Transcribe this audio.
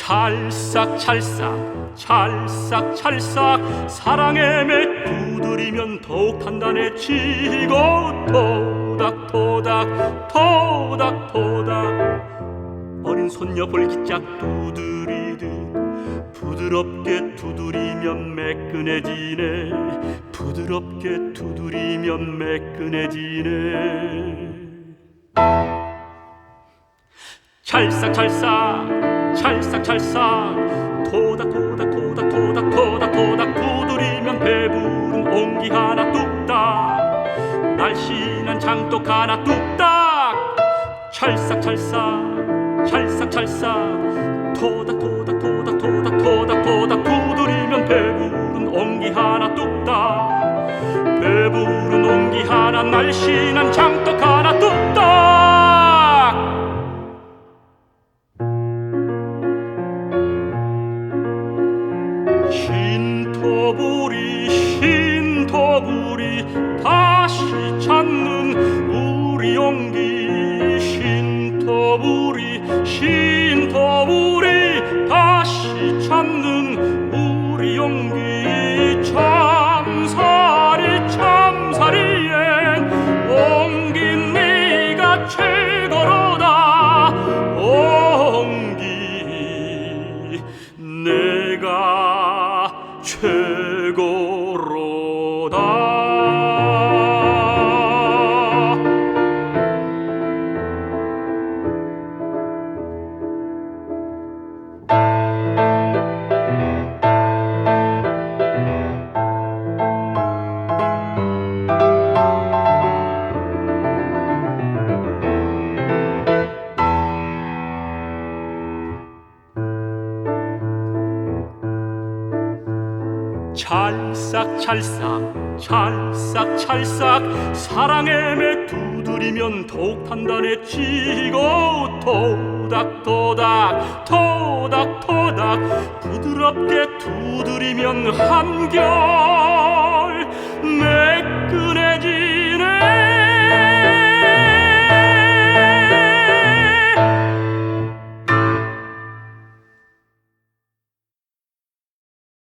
찰싹 찰싹 찰싹 찰싹 사랑의 매 두드리면 더욱 단단해지고 토닥토닥 토닥토닥. 어린 손녀 볼기짝 두드리듯 부드럽게 두드리면 매끈해지네. 부드럽게 두드리면 매끈해지네. 찰싹찰싹 찰싹찰싹. 토닥토닥 토닥 토닥 토닥 토닥 두드리면 배부른 옹기 하나 뚝딱. 날씬한 장독 하나 뚝딱. 찰싹찰싹 찰싹찰싹. 토닥 토닥 토닥 토닥 토닥 토닥 두드리면 배부른 옹기 하나 뚝딱. 배부른 옹기 하나 날씬한 장독 하나 뚝딱 흰토불이 흰토불이 다시 찾는 우리 용기. 흰토불이 흰토불이 최고 찰싹찰싹 찰싹찰싹 사랑의 매 두드리면 더욱 단단해지고 토닥토닥 토닥토닥 부드럽게 두드리면 한결 매끈해